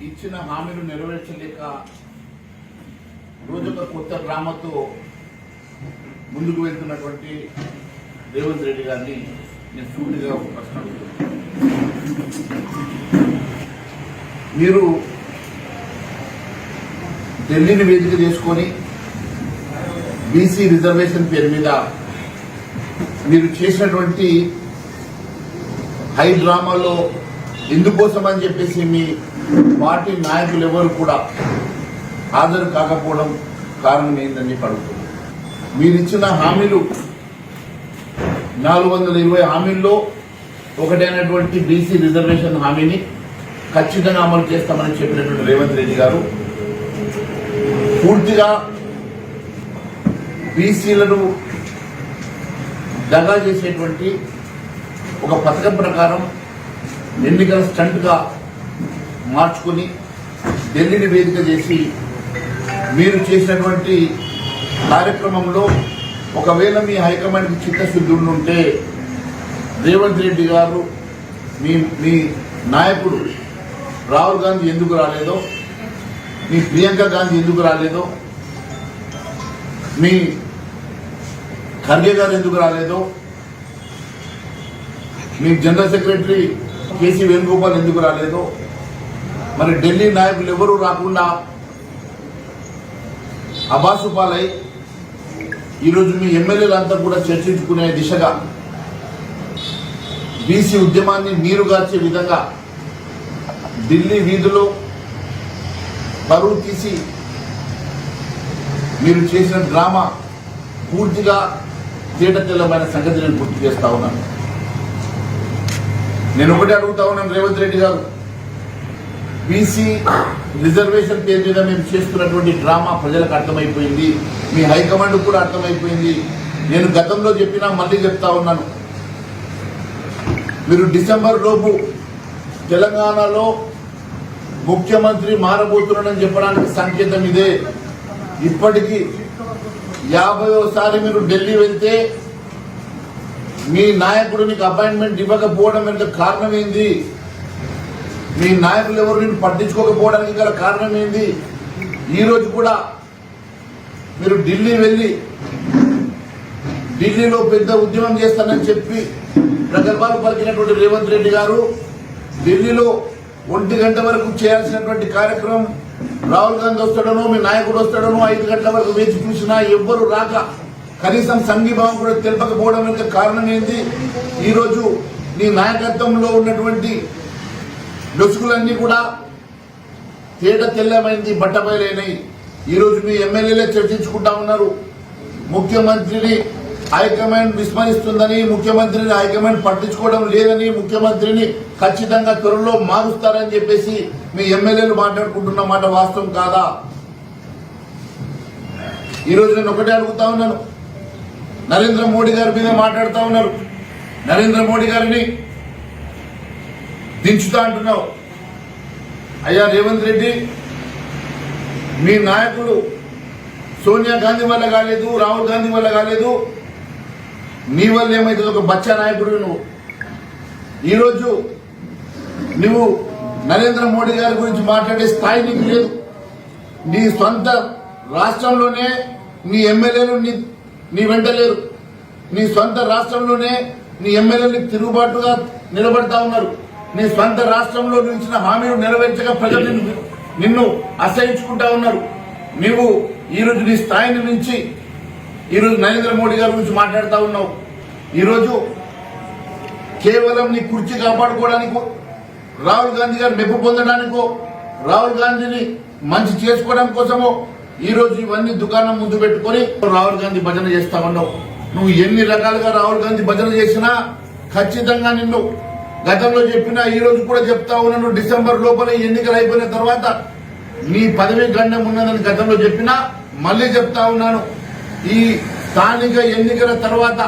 ఇచ్చిన హామీలు నెరవేర్చలేక రోజొక కొత్త డ్రామాతో ముందుకు వెళ్తున్నటువంటి రేవంత్ రెడ్డి గారిని నేను సూటిగా ఒక ప్రశ్న మీరు ఢిల్లీని వేదిక చేసుకొని బీసీ రిజర్వేషన్ పేరు మీద మీరు చేసినటువంటి హై డ్రామాలో ఎందుకోసం అని చెప్పేసి మీ పార్టీ నాయకులు ఎవరు కూడా హాజరు కాకపోవడం కారణం ఏంటని చెప్పి మీరిచ్చిన మీరు ఇచ్చిన హామీలు నాలుగు వందల ఇరవై హామీల్లో ఒకటైనటువంటి బీసీ రిజర్వేషన్ హామీని ఖచ్చితంగా అమలు చేస్తామని చెప్పినటువంటి రేవంత్ రెడ్డి గారు. పూర్తిగా బీసీలను దగా చేసేటువంటి ఒక పథకం ప్రకారం ఎన్నికల స్టంట్గా మార్చుకుని ఢిల్లీని వేదిక చేసి మీరు చేసినటువంటి కార్యక్రమంలో ఒకవేళ మీ హైకమాండ్కి చిత్తశుద్ధి ఉంటే రేవంత్ రెడ్డి గారు మీ మీ నాయకుడు రాహుల్ గాంధీ ఎందుకు రాలేదో మీ ప్రియాంక గాంధీ ఎందుకు రాలేదో మీ ఖర్గే గారు ఎందుకు రాలేదో మీ జనరల్ సెక్రటరీ కేసీ వేణుగోపాల్ ఎందుకు రాలేదో మరి ఢిల్లీ నాయకులు ఎవరు రాకుండా అబాసుపాలై ఈరోజు మీ ఎమ్మెల్యేలంతా కూడా చర్చించుకునే దిశగా బీసీ ఉద్యమాన్ని నీరుగార్చే విధంగా ఢిల్లీ వీధిలో బరువు తీసి మీరు చేసిన డ్రామా పూర్తిగా తేటతెల్లమైన సంగతి నేను గుర్తు చేస్తా ఉన్నాను. నేను ఒకటి అడుగుతా ఉన్నాను రేవంత్ రెడ్డి గారు. బీసీ రిజర్వేషన్ పేరు మీద మేము చేస్తున్నటువంటి డ్రామా ప్రజలకు అర్థమైపోయింది. మీ హైకమాండ్ కూడా అర్థమైపోయింది. నేను గతంలో చెప్పినా మళ్ళీ చెప్తా ఉన్నాను. మీరు డిసెంబర్ లోపు తెలంగాణలో ముఖ్యమంత్రి మారబోతున్నాడని చెప్పడానికి సంకేతం ఇదే. ఇప్పటికీ యాభైసారి మీరు ఢిల్లీ వెళ్తే మీ నాయకుడు మీకు అపాయింట్మెంట్ ఇవ్వకపోవడం వెనుక కారణం ఏంది? మీ నాయకులు ఎవరు నేను పట్టించుకోకపోవడానికి గల కారణం ఏంది? ఈరోజు కూడా మీరు ఢిల్లీ వెళ్ళి ఢిల్లీలో పెద్ద ఉద్యమం చేస్తానని చెప్పి ప్రగల్భాలు పలికినటువంటి రేవంత్ రెడ్డి గారు ఢిల్లీలో ఒంటి గంట వరకు చేయాల్సినటువంటి కార్యక్రమం రాహుల్ గాంధీ వస్తాడనో మీ నాయకుడు వస్తాడనో ఐదు గంటల వరకు వేచి చూసినా ఎవ్వరు రాక కనీసం సంఘీభావం కూడా తెలపకపోవడం యొక్క కారణం ఏంది? ఈరోజు నీ నాయకత్వంలో ఉన్నటువంటి లొసుగులన్నీ కూడా తేట తెల్లమైంది బట్టబయలైనాయి. ఈరోజు మీ ఎమ్మెల్యేలే చర్చించుకుంటా ఉన్నారు. ముఖ్యమంత్రిని హైకమాండ్ విస్మరిస్తుందని ముఖ్యమంత్రిని హైకమాండ్ పట్టించుకోవడం లేదని ముఖ్యమంత్రిని ఖచ్చితంగా త్వరలో మారుస్తారని చెప్పేసి మీ ఎమ్మెల్యేలు మాట్లాడుకుంటున్న మాట వాస్తవం కాదా? ఈ నేను ఒకటే అడుగుతా ఉన్నాను. నరేంద్ర మోడీ గారి మీద మాట్లాడుతూ ఉన్నారు. నరేంద్ర మోడీ గారిని దించుతా అంటున్నావు. అయ్యా రేవంత్ రెడ్డి మీ నాయకుడు సోనియా గాంధీ వల్ల కాలేదు రాహుల్ గాంధీ వల్ల కాలేదు. నీ వల్ల ఏమైతుంది? ఒక బచ్చా నాయకుడు నువ్వు. ఈరోజు నువ్వు నరేంద్ర మోడీ గారి గురించి మాట్లాడే స్థాయి నీకు లేదు. నీ సొంత రాష్ట్రంలోనే నీ ఎమ్మెల్యేలు నీ నీ వెంట లేరు. నీ సొంత రాష్ట్రంలోనే నీ ఎమ్మెల్యేలు తిరుగుబాటుగా నిలబడతా ఉన్నారు. నీ సొంత రాష్ట్రంలో నిలిచిన హామీలు నెరవేర్చగా ప్రజలు నిన్ను నిన్ను అసహించుకుంటా ఉన్నారు. నీవు ఈరోజు నీ స్థాయిని నుంచి ఈరోజు నరేంద్ర మోడీ గారి గురించి మాట్లాడుతూ ఉన్నావు. ఈరోజు కేవలం నీ కుర్చీ కాపాడుకోవడానికో రాహుల్ గాంధీ గారు మెప్పు పొందడానికో రాహుల్ గాంధీని మంచి చేసుకోవడం కోసమో ఈ రోజు ఇవన్నీ దుకాణం ముందు పెట్టుకొని రాహుల్ గాంధీ భజన చేస్తా ఉన్నావు. నువ్వు ఎన్ని రకాలుగా రాహుల్ గాంధీ భజన చేసినా ఖచ్చితంగా నిన్ను గతంలో చెప్పినా ఈ రోజు కూడా చెప్తా ఉన్నాను డిసెంబర్ లోపల ఎన్నికలు అయిపోయిన తర్వాత నీ పదవి గండం ఉన్నదని గతంలో చెప్పినా మళ్ళీ చెప్తా ఉన్నాను. ఈ స్థానిక ఎన్నికల తర్వాత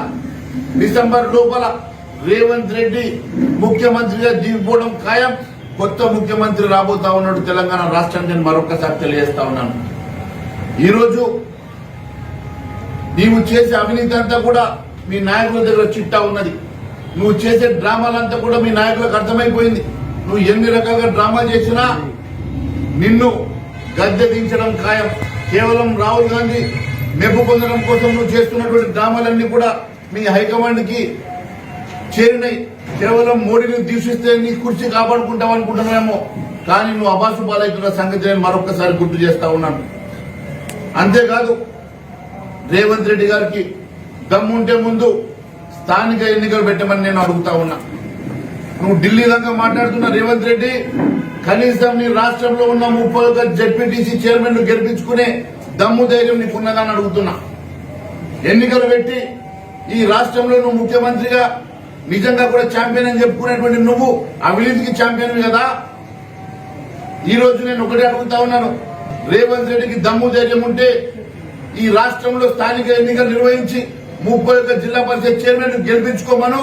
డిసెంబర్ లోపల రేవంత్ రెడ్డి ముఖ్యమంత్రిగా దిగిపోవడం ఖాయం. కొత్త ముఖ్యమంత్రి రాబోతా ఉన్నాడు తెలంగాణ రాష్ట్రానికి నేను మరొకసారి తెలియజేస్తా ఉన్నాను. ఈరోజు నీవు చేసే అవినీతి అంతా కూడా మీ నాయకుల దగ్గర చిట్టా ఉన్నది. నువ్వు చేసే డ్రామాలంతా కూడా మీ నాయకులకు అర్థమైపోయింది. నువ్వు ఎన్ని రకాలుగా డ్రామా చేసినా నిన్ను గద్దె దించడం ఖాయం. కేవలం రాహుల్ గాంధీ మెప్పు పొందడం కోసం నువ్వు చేస్తున్నటువంటి డ్రామాలన్నీ కూడా మీ హైకమాండ్కి చేరినాయి. కేవలం మోడీని దూషిస్తే నీ కుర్చీ కాపాడుకుంటావు అనుకుంటున్నామేమో కానీ నువ్వు అబాసు పాలవుతున్న సంగతి నేను మరొకసారి గుర్తు చేస్తా ఉన్నాను. అంతేకాదు రేవంత్ రెడ్డి గారికి దమ్ముంటే ముందు స్థానిక ఎన్నికలు పెట్టమని నేను అడుగుతా ఉన్నా. నువ్వు ఢిల్లీ దాకా మాట్లాడుతున్న రేవంత్ రెడ్డి కనీసం నీ రాష్ట్రంలో ఉన్న ముప్పై ఒక్క జడ్పీటీసీ చైర్మన్ను గెలిపించుకునే దమ్ము ధైర్యం నీకున్నదని అడుగుతున్నా. ఎన్నికలు పెట్టి ఈ రాష్ట్రంలో నువ్వు ముఖ్యమంత్రిగా నిజంగా కూడా ఛాంపియన్ అని చెప్పుకునేటువంటి నువ్వు అవినీతికి ఛాంపియన్ కదా? ఈ రోజు నేను ఒకటే అడుగుతా ఉన్నాను. రేవంత్ రెడ్డికి దమ్ము ధైర్యం ఉంటే ఈ రాష్ట్రంలో స్థానిక ఎన్నికలు నిర్వహించి ముప్పై ఒక్క జిల్లా పరిషత్ చైర్మన్ గెలిపించుకోమను.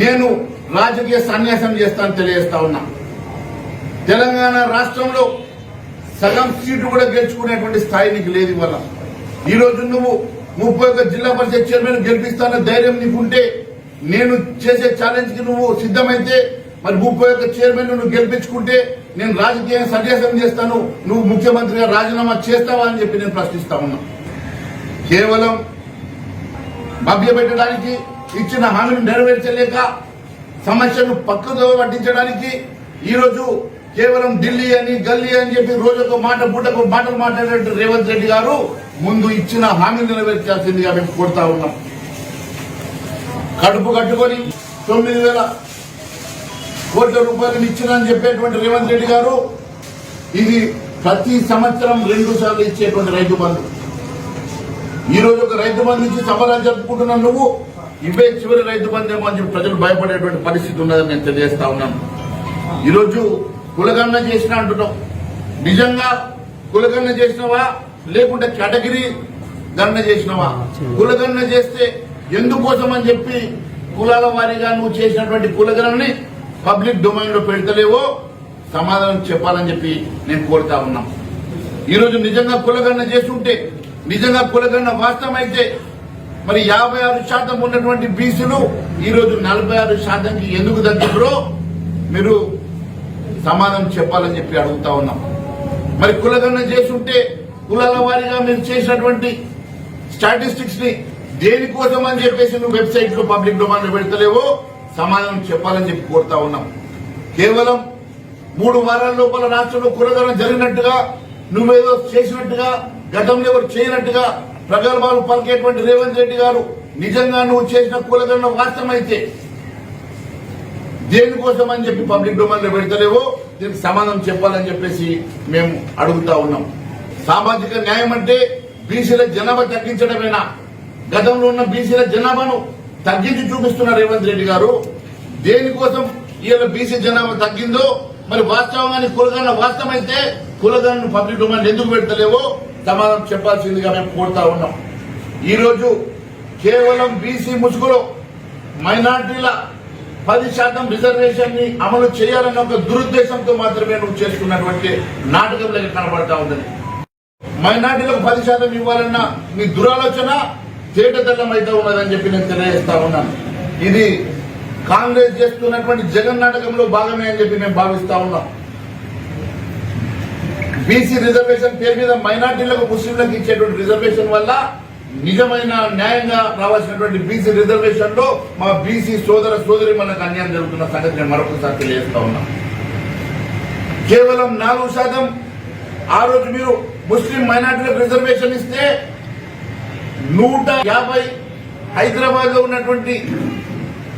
నేను రాజకీయ సన్యాసం చేస్తాను తెలియజేస్తా ఉన్నా. తెలంగాణ రాష్ట్రంలో సగం సీటు కూడా గెలుచుకునేటువంటి స్థాయి నీకు లేదు ఇవాళ. ఈ రోజు నువ్వు ముప్పై ఒక్క జిల్లా పరిషత్ చైర్మన్ గెలిపిస్తాన ధైర్యం నీకుంటే నేను చేసే ఛాలెంజ్కి నువ్వు సిద్ధమైతే మరి ముప్పై ఒక్క చైర్మన్ నువ్వు గెలిపించుకుంటే నేను రాజకీయ సన్యాసం చేస్తాను. నువ్వు ముఖ్యమంత్రిగా రాజీనామా చేస్తావా అని చెప్పి నేను ప్రశ్నిస్తా ఉన్నా. కేవలం మభ్యపెట్టడానికి ఇచ్చిన హామీని నెరవేర్చలేక సమస్యను పక్కతో పట్టించడానికి ఈ రోజు కేవలం ఢిల్లీ అని గల్లీ అని చెప్పి రోజుకు మాట పూటకు మాటలు మాట్లాడేట్టు రేవంత్ రెడ్డి గారు ముందు ఇచ్చిన హామీని నెరవేర్చాల్సిందిగా మేము కోరుతా ఉన్నాం. కడుపు కట్టుకొని తొమ్మిది వేల కోట్ల రూపాయలు ఇచ్చిన అని చెప్పేటువంటి రేవంత్ రెడ్డి గారు ఇది ప్రతి సంవత్సరం రెండు సార్లు ఇచ్చేటువంటి రైతు బంధు. ఈ రోజు ఒక రైతు బంధు నుంచి సమరాలు జరుపుకుంటున్నావు నువ్వు. ఇవే చివరి రైతు బంధేమో అని చెప్పి ప్రజలు భయపడేటువంటి పరిస్థితి ఉన్నదని నేను తెలియజేస్తా ఉన్నాను. ఈరోజు రోజు కులగన్న చేసిన అంటున్నాం నిజంగా కులగన్న చేసినవా? లేకుంటే కేటగిరీ గణన చేసినవా? కులగన్న చేస్తే ఎందుకోసం అని చెప్పి కులాల వారీగా నువ్వు చేసినటువంటి కులగణని పబ్లిక్ డొమైన్లో పెడతలేవో? సమాధానం చెప్పాలని చెప్పి నేను కోరుతా ఉన్నాం. ఈరోజు నిజంగా కులగన్న చేస్తుంటే నిజంగా కులగన్న వాస్తవమైతే మరి యాభై ఆరు శాతం ఉన్నటువంటి బీసీలు ఈ రోజు నలభై ఆరు శాతంకి ఎందుకు తగ్గిపోరో మీరు సమాధానం చెప్పాలని చెప్పి అడుగుతా ఉన్నాం. మరి కులగన్న చేస్తుంటే కులాల వారీగా మీరు చేసినటువంటి స్టాటిస్టిక్స్ని దేనికోసం అని చెప్పేసి నువ్వు వెబ్సైట్లో పబ్లిక్ డొమైన్ పెడతలేవో సమాధానం చెప్పాలని చెప్పి కోరుతా ఉన్నాం. కేవలం మూడు వారాల లోపల రాష్ట్రంలో కులగన జరిగినట్టుగా నువ్వేదో చేసినట్టుగా గతంలో ఎవరు చేయనట్టుగా ప్రగల్భాలు పలికేటువంటి రేవంత్ రెడ్డి గారు నిజంగా నువ్వు చేసిన కులగన వాస్తవమైతే దేనికోసం అని చెప్పి పబ్లిక్ డొమైన్లో పెడతలేవో దీనికి సమాధానం చెప్పాలని చెప్పేసి మేము అడుగుతా ఉన్నాం. సామాజిక న్యాయం అంటే బీసీల జనాభా తగ్గించడమేనా? గతంలో ఉన్న బీసీల జనాభాను తగ్గించి చూపిస్తున్న రేవంత్ రెడ్డి గారు దేనికోసం ఈయన బీసీ జనాభా తగ్గిందో మరి వాస్తవంగానే కులగన్న వాస్తవమైతే కులగన్ను పబ్లిక్ డొమైన్ ఎందుకు పెడతలేవో సమాధానం చెప్పాల్సిందిగా మేము కోరుతా ఉన్నాం. ఈరోజు కేవలం బీసీ ముసుగులో మైనార్టీల పది శాతం రిజర్వేషన్ని అమలు చేయాలన్న ఒక దురుద్దేశంతో మాత్రమే నువ్వు చేసుకున్నటువంటి నాటకం లెక్క కనబడతా ఉందని మైనార్టీలకు పది శాతం ఇవ్వాలన్న మీ దురాలోచన తేటతెల్లం అయితే ఉన్నదని చెప్పి నేను తెలియజేస్తా ఉన్నాను. ఇది కాంగ్రెస్ చేస్తున్నటువంటి జగన్ నాటకంలో భాగమే అని చెప్పి మేము భావిస్తా ఉన్నాం. బీసీ రిజర్వేషన్ పేరు మీద మైనార్టీలకు ముస్లింలకు ఇచ్చేటువంటి రిజర్వేషన్ వల్ల నిజమైన న్యాయంగా రావాల్సినటువంటి బీసీ రిజర్వేషన్లో మా బీసీ సోదర సోదరి మనకు అన్యాయం జరుగుతున్న సంగతి నేను మరొకసారి తెలియజేస్తా ఉన్నా. కేవలం నాలుగు శాతం. ఆ రోజు మీరు ముస్లిం మైనార్టీలకు రిజర్వేషన్ ఇస్తే నూట యాభై హైదరాబాద్లో ఉన్నటువంటి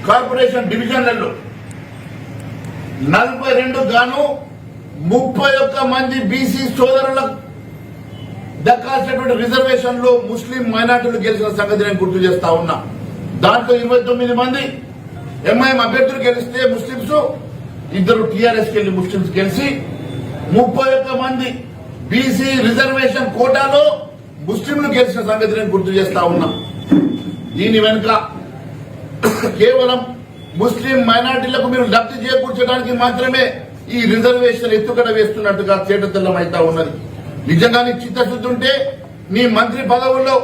కార్పొరేషన్ డివిజన్లలో నలభై రెండు గాను ముప్పై ఒక్క మంది బీసీ సోదరులకు దక్కాల్సినటువంటి రిజర్వేషన్లో ముస్లిం మైనార్టీలు గెలిచిన సంగతి నేను గుర్తు చేస్తా ఉన్నా. దాంట్లో ఇరవై తొమ్మిది మంది ఎంఐఎం అభ్యర్థులు గెలిస్తే ముస్లింస్ ఇద్దరు టీఆర్ఎస్ కెళ్ళి ముస్లింస్ గెలిచి ముప్పై ఒక్క మంది బీసీ రిజర్వేషన్ కోటాలో ముస్లింలు గెలిచిన సంగతి నేను గుర్తు చేస్తా ఉన్నా. దీని వెనుక కేవలం ముస్లిం మైనార్టీలకు మీరు లబ్ధి చేకూర్చడానికి మాత్రమే ఈ రిజర్వేషన్ ఎత్తుగడ వేస్తున్నట్టుగా తేటతెల్లం అయితా ఉన్నది. నిజంగా నీ చిత్తశుద్ధి ఉంటే నీ మంత్రి పదవుల్లో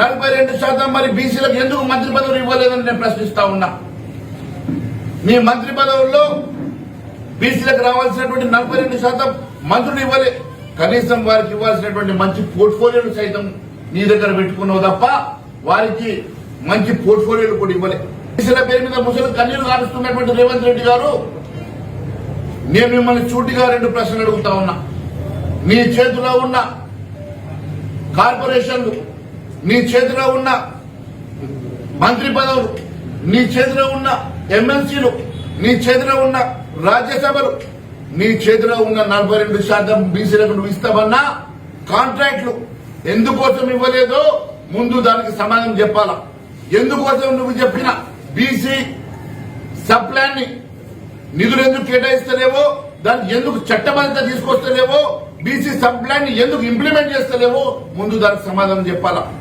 నలభై రెండు శాతం మరి బీసీలకు ఎందుకు మంత్రి పదవులు ఇవ్వలేదని నేను ప్రశ్నిస్తా ఉన్నా. మీ మంత్రి పదవుల్లో బీసీలకు రావాల్సినటువంటి నలభై రెండు శాతం మంత్రులు ఇవ్వలే. కనీసం వారికి ఇవ్వాల్సినటువంటి మంచి పోర్ట్ఫోలియోలు సైతం నీ దగ్గర పెట్టుకున్నావు తప్ప వారికి మంచి పోర్ట్ఫోలియోలు కూడా ఇవ్వలే. బీసీల పేరు మీద ముసలి కన్నీరు కారుస్తున్నటువంటి రేవంత్ రెడ్డి గారు నేను మిమ్మల్ని చూటిగా రెండు ప్రశ్నలు అడుగుతా ఉన్నా. నీ చేతిలో ఉన్న కార్పొరేషన్లు నీ చేతిలో ఉన్న మంత్రి పదవులు నీ చేతిలో ఉన్న ఎమ్మెల్సీలు నీ చేతిలో ఉన్న రాజ్యసభలు నీ చేతిలో ఉన్న నలభై రెండు శాతం బీసీలకు నువ్వు ఇస్తామన్నా కాంట్రాక్ట్లు ఎందుకోసం ఇవ్వలేదో ముందు దానికి సమాధానం చెప్పాలా? ఎందుకోసం నువ్వు చెప్పిన బీసీ సబ్ ప్లాన్ని నిధులు ఎందుకు కేటాయిస్తలేవో? దాన్ని ఎందుకు చట్టబద్ధత తీసుకొస్తలేవో? బీసీ సబ్ ప్లాన్ ఎందుకు ఇంప్లిమెంట్ చేస్తలేవో? ముందు దానికి సమాధానం చెప్పాలా?